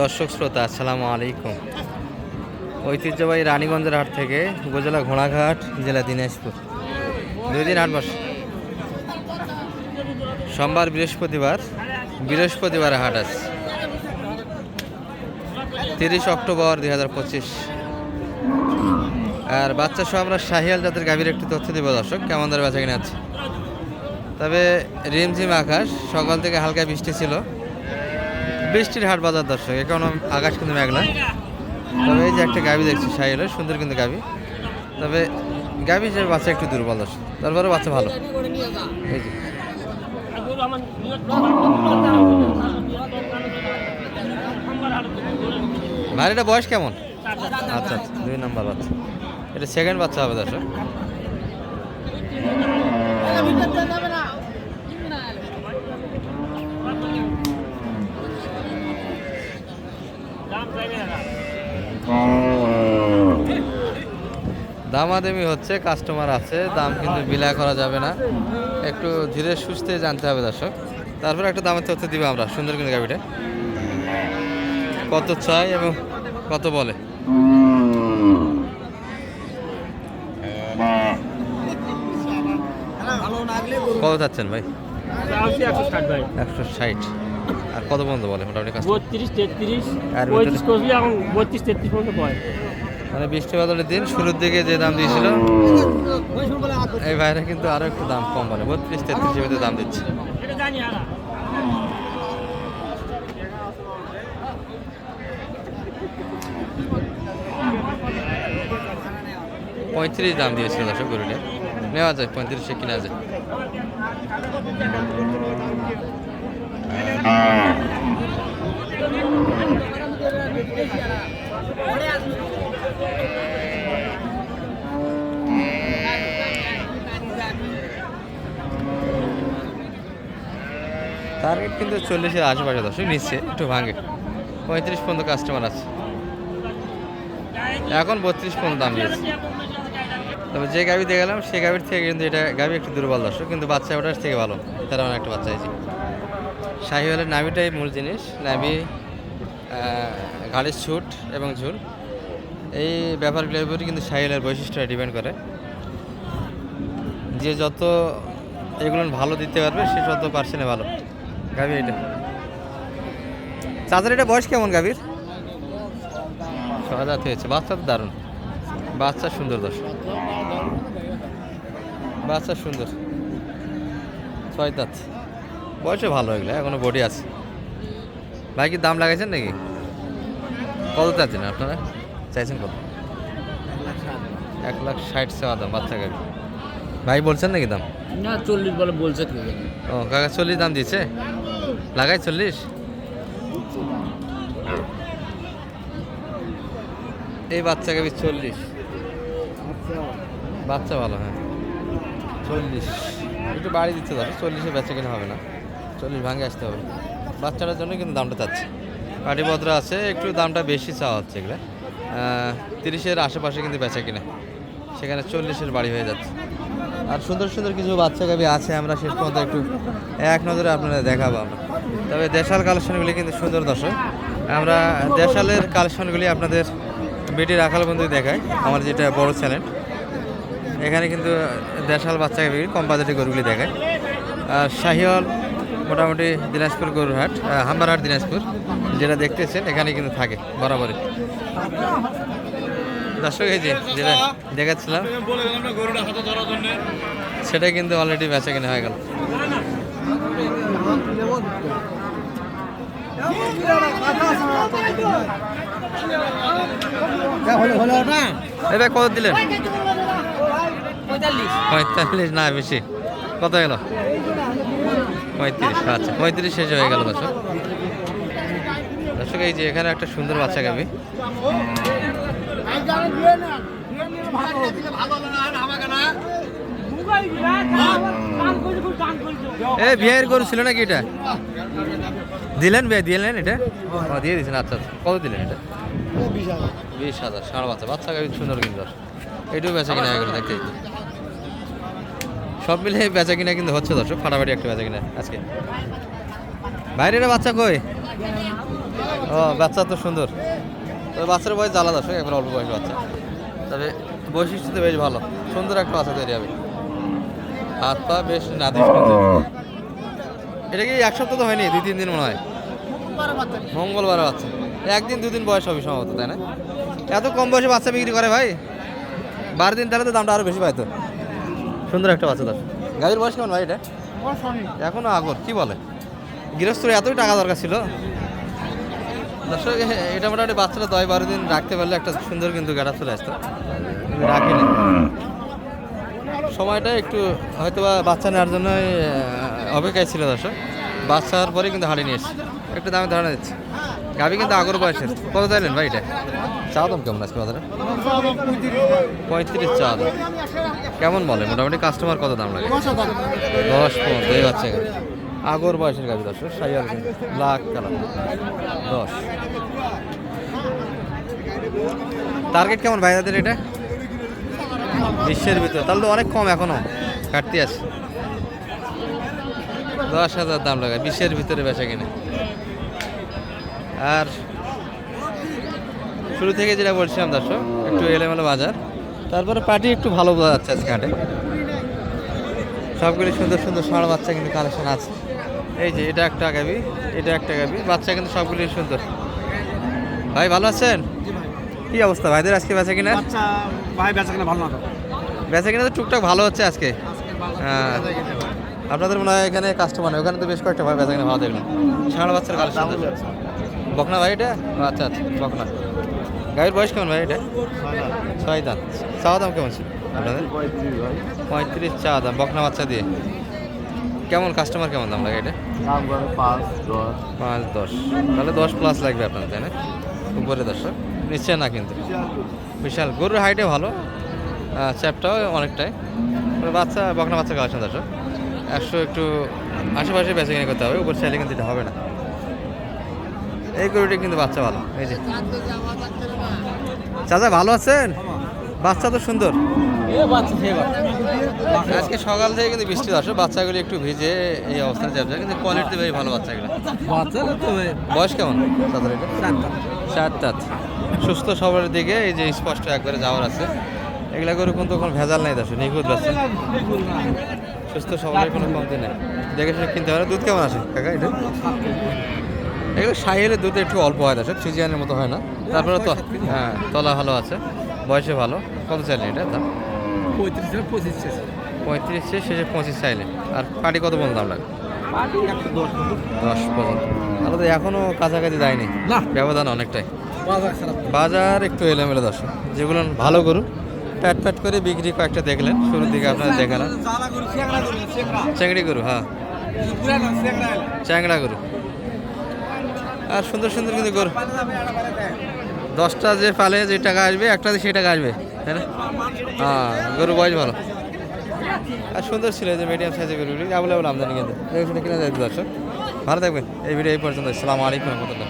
দর্শক শ্রোতা, আসসালামু আলাইকুম। ঐতিহ্যবাহী রানীগঞ্জের হাট থেকে উপজেলা ঘোড়াঘাট, জেলা দিনাজপুর। দুই দিন হাট বসে সোমবার বৃহস্পতিবার বৃহস্পতিবার হাট আছে তিরিশ অক্টোবর দুই হাজার পঁচিশ। আর বাচ্চা সহ আমরা শাহিয়াল জাতের গাভীর একটি তথ্য দেবো দর্শক, কেমন ধরে বেচা কিনে আছে তবে রিমঝিম আকাশ, সকাল থেকে হালকা বৃষ্টি ছিল। বৃষ্টির হাট বাজার দর্শক, এখন আকাশ কিন্তু মেঘলা। তবে এই যে একটা গাভি দেখছি সাইলের সুন্দর কিন্তু গাভি। তবে গাভি যে বাচ্চা একটু দুর্বল দর্শক তারপরে বাচ্চা ভালো। এই যে। বয়স কেমন? আচ্ছা আচ্ছা দুই নম্বর বাচ্চা। এটা সেকেন্ড বাচ্চা হবে দর্শক। দামাদামি হচ্ছে কাস্টমার আছে দাম কিন্তু বিলা করা যাবে না। একটু ধীরে সুস্থে জানতে হবে দর্শক। তারপরে একটা দামের তথ্য দিবে আমরা সুন্দর কিন্তু গাড়িটা কত চাই এবং কত বলে? কত চাচ্ছেন ভাই। একশো ষাট। আর কত পর্যন্ত বলে মোটামুটি বত্রিশ তেত্রিশ আর পঁয়ত্রিশ করবি এখন বত্রিশ তেত্রিশ পর্যন্ত পড়ে মানে বৃষ্টি বাদলের দিন শুরুর দিকে যে দাম দিয়েছিল এই ভাইরা কিন্তু আরও একটু দাম কম বলে। বত্রিশ তেত্রিশের ভিতরে দাম দিচ্ছে। পঁয়ত্রিশ দাম দিয়েছিল দর্শক গরুটা। নেওয়া যায় পঁয়ত্রিশে কিনা যায়। টার্গেট কিন্তু চল্লিশের আশেপাশে দর্শক, নিচ্ছে, একটু ভাঙে। পঁয়ত্রিশ পর্যন্ত কাস্টমার আছে। এখন বত্রিশ পর্যন্ত দাম দিয়েছে তবে যে গাভি গেলাম সেই গাভির থেকে কিন্তু এটা গাভি একটু দুর্বল দর্শক, কিন্তু বাচ্চা ওটার থেকে ভালো। তারা অনেক একটা বাচ্চা হয়েছে শাহিওয়ালের নাভিটাই মূল জিনিস। নাভি ঘাড়ের ছুট এবং ঝুল। এই ব্যাপারগুলোর উপরে কিন্তু শাহিওয়ালের বৈশিষ্ট্যটা ডিপেন্ড করে। যে যত এগুলো ভালো দিতে পারবে, সে তত পার্সেন্টে ভালো। গাভি এটা। চাচার এটা বয়স কেমন গাভীর? দাঁত হয়েছে। বাচ্চা তো দারুণ। বাচ্চা সুন্দর দর্শক। বাচ্চা সুন্দর। ছয় দাঁত। বয়সে ভালো এগুলো এখনও বডি আছে। ভাই কি দাম লাগাইছেন নাকি? কত চাচ্ছেন আপনারা? চাইছেন কত? এক লাখ ষাট। চাওয়া দাম বাচ্চা গাড়ি। ভাই বলছেন নাকি দাম? না চল্লিশ বলে বলছে ও কাকা চল্লিশ দাম দিচ্ছে লাগাই চল্লিশ? এই বাচ্চা গাবি চল্লিশ। বাচ্চা ভালো হ্যাঁ। চল্লিশ। একটু বাড়ি দিচ্ছে ধরো চল্লিশে বেচা কিনা হবে না। চল্লিশ ভাঙে আসতে হবে। বাচ্চাটার জন্য কিন্তু দামটা চাচ্ছে। পাটিপত্র আছে, একটু দামটা বেশি চাওয়া হচ্ছে এগুলো। তিরিশের আশেপাশে কিন্তু বেচা কিনা। সেখানে চল্লিশের বাড়ি হয়ে যাচ্ছে। আর সুন্দর সুন্দর কিছু বাচ্চা গাবি আছে, আমরা শেষ পর্যন্ত একটু এক নজরে আপনাদের দেখাবো আমরা। তবে দেশাল কালেকশনগুলি কিন্তু সুন্দর দর্শক। আমরা দেশালের কালেকশনগুলি আপনাদের বেটি আকাল বন্ধু দেখাই, আমার যেটা বড় চ্যানেল। এখানে কিন্তু দেশাল বাচ্চা গাবি কম গরুগুলি দেখায়। আর শাহিওয়াল মোটামুটি দিনাজপুর গরুর হাট হাম্বারহাট দিনাজপুর যেটা দেখতেছেন এখানে কিন্তু থাকে বরাবরই। দর্শক এই যে যেটা দেখাচ্ছিলাম সেটা কিন্তু অলরেডি বেচা কিনা হয়ে গেল। এটা কত দিলেন? পঁয়তাল্লিশ না বেশি। কত গেল? পঁয়ত্রিশ আচ্ছা পঁয়ত্রিশ শেষ হয়ে গেল দর্শক। দর্শক এই যে এখানে একটা সুন্দর বাচ্চা গাবি। এ বিয়ের গরু ছিল নাকি এটা? দিলেন বিয়ে দিলেন এটা? দিয়ে দিয়েছেন আচ্ছা আচ্ছা। কত দিলেন এটা? বিশ হাজার। ষাঁড় বাচ্চা। বাচ্চা গাড়ি সুন্দর কিন্তু এটুকু বেচা কিনা হয়ে গেল দেখতে। সব মিলে বেচা কিনা কিন্তু হচ্ছে দর্শক, ফাটাফাটি একটা বেচা কিনা আজকে। বাইরের বাচ্চা কই? ও, বাচ্চা তো সুন্দর। তবে বাচ্চার বয়স জ্বালা দর্শক একবার অল্প বয়স বাচ্চা। তবে বৈশিষ্ট্য তো বেশ ভালো, সুন্দর একটা বাচ্চা তৈরি হবে। হাত পা বেশ নাদিস এটা কি এক সপ্তাহ তো হয়নি? দুই, তিন দিন মনে হয়। মঙ্গলবার বাচ্চা। একদিন, দুদিন বয়স হবে সম্ভবত, তাই না? এত কম বয়সে বাচ্চা বিক্রি করে ভাই? বারো দিন তাহলে তো দামটা আরও বেশি পাইতো। সুন্দর একটা বাচ্চা দর্শক গাভীর বয়স কেমন ভাই এটা? এখনও আগর কি বলে? গৃহস্থর এতই টাকা দরকার ছিল। দর্শক এটা মোটামুটি বাচ্চাটা দশ বারো দিন রাখতে পারলে একটা সুন্দর কিন্তু গাড়া চলে আসতো। রাখিনি। সময়টা একটু হয়তো বা বাচ্চা নেওয়ার জন্য অপেক্ষায় ছিল দর্শক। বাচ্চা হওয়ার পরে কিন্তু হারিয়ে নিয়ে এসছে একটু দামে ধারণা দিচ্ছি। গাভি কিন্তু আগর বয়সের। কত চাইলেন ভাই এটা? চা দাম কেমন আজকে বাজারে? পঁয়ত্রিশ চা দাম। কেমন বলে? মোটামুটি কাস্টমার কত দাম লাগে? দশ পনেরো এই বাচ্চা আগর বয়সের গাভি দর্শক সাইয়াল লাখ কালার। দশ। টার্গেট কেমন ভাইয়াদের এটা? বিশ্বের ভিতরে। তাহলে তো অনেক কম এখনও। কাটতি আছে। দশ হাজার দাম লাগায়। বিশ্বের ভিতরে বেচা কিনে। আর শুরু থেকে যেটা বলছিলাম দর্শক একটু এলেমেলো বাজার। তারপরে পার্টি একটু ভালো বোঝা যাচ্ছে আজকে হাটে। সবগুলি সুন্দর সুন্দর ষাঁড় বাচ্চা কিন্তু কালেকশন আছে। এই যে এটা একটা গাবি এটা একটা গাবি বাচ্চা কিন্তু সবগুলি সুন্দর। ভাই ভালো আছেন? কি অবস্থা? ভাইদের আজকে বেচা কিনা? ভাই বেচা কিনা ভালো না তো। বেচা কিনা তো টুকটাক ভালো হচ্ছে আজকে। হ্যাঁ। আপনাদের মনে হয় এখানে কাস্টমার নেই ওখানে তো বেশ কয়েকটা ভাই বেচা কিনা ভালো দেখলাম। ষাঁড় বাচ্চার কালেকশন বকনা ভাই এটা? আচ্ছা আচ্ছা বকনা। গাড়ির বয়স কেমন ভাই এটা? ছয় দাম চাওয়া দাম কেমন ছিল আপনাদের? পঁয়ত্রিশ চা দাম বকনা বাচ্চা দিয়ে। কেমন কাস্টমার কেমন দাম লাগে এটা? পাঁচ দশ। তাহলে দশ প্লাস লাগবে আপনার তাই না? উপরে দশ নিশ্চয় না কিন্তু। বিশাল। গরুর হাইটে ভালো। চ্যাপটাও অনেকটাই। বাচ্চা বকনা বাচ্চা কালেকশন দশ একশো একটু আশেপাশে বেঁচে কিনে করতে হবে। উপর চাইলে কিন্তু এটা হবে না। এই গরুটি কিন্তু বাচ্চা ভালো। এই যে। চাচা ভালো আছেন? বাচ্চা তো সুন্দর। আজকে সকাল থেকে কিন্তু বৃষ্টি আসে বাচ্চাগুলি একটু ভিজে এই অবস্থায় যাবে। কিন্তু কোয়ালিটি বেশ ভালো বাচ্চাগুলো। বয়স কেমন তাদের এটা? সাত দাঁত সুস্থ সবলের দিকে এই যে স্পষ্ট একবারে যাওয়ার আছে। এগুলা গরু কিন্তু কোনো ভেজাল নাই দাসু নিখুঁত বাচ্চা। সুস্থ সবলের কোনো কমতি নেই। দেখে শুনে কিনতে হবে দুধ কেমন আসে? কাকা এটা? এগুলো সাইয়ের দুধ একটু অল্প হয় দাসু সিজিয়ানের মতো হয় না। তারপরে তো হ্যাঁ তলা ভালো আছে বয়সে ভালো। কত চাইলেন এটা? দাম পঁয়ত্রিশ পঁচিশ পঁয়ত্রিশ শেষে পঁচিশ চাইলে আর পাটি কত পর্যন্ত দাম লাগে? দশ দশ পর্যন্ত। তাহলে তো এখনও কাছাকাছি যায়নি। না। ব্যবধান অনেকটাই। বাজার একটু এলোমেলো দর্শক। যেগুলো ভালো গরু প্যাট প্যাট করে বিক্রি কয়েকটা দেখলেন। শুরুর দিকে আপনারা করি চেংড়া গরু হ্যাঁ। চ্যাংড়া গরু। আর সুন্দর সুন্দর কিন্তু গরু। দশটা যে পালে যে টাকা আসবে, একটা সেই টাকা আসবে হ্যাঁ গরু বয়স ভালো। আর সুন্দর ছিল যে মিডিয়াম সাইজের গরুগুলি অ্যাভেলেবল আমদানি কিন্তু। কিনা যায় দর্শক। ভালো থাকবেন। এই ভিডিও এই পর্যন্ত। আসসালামু আলাইকুম রহমতুল্লাহ।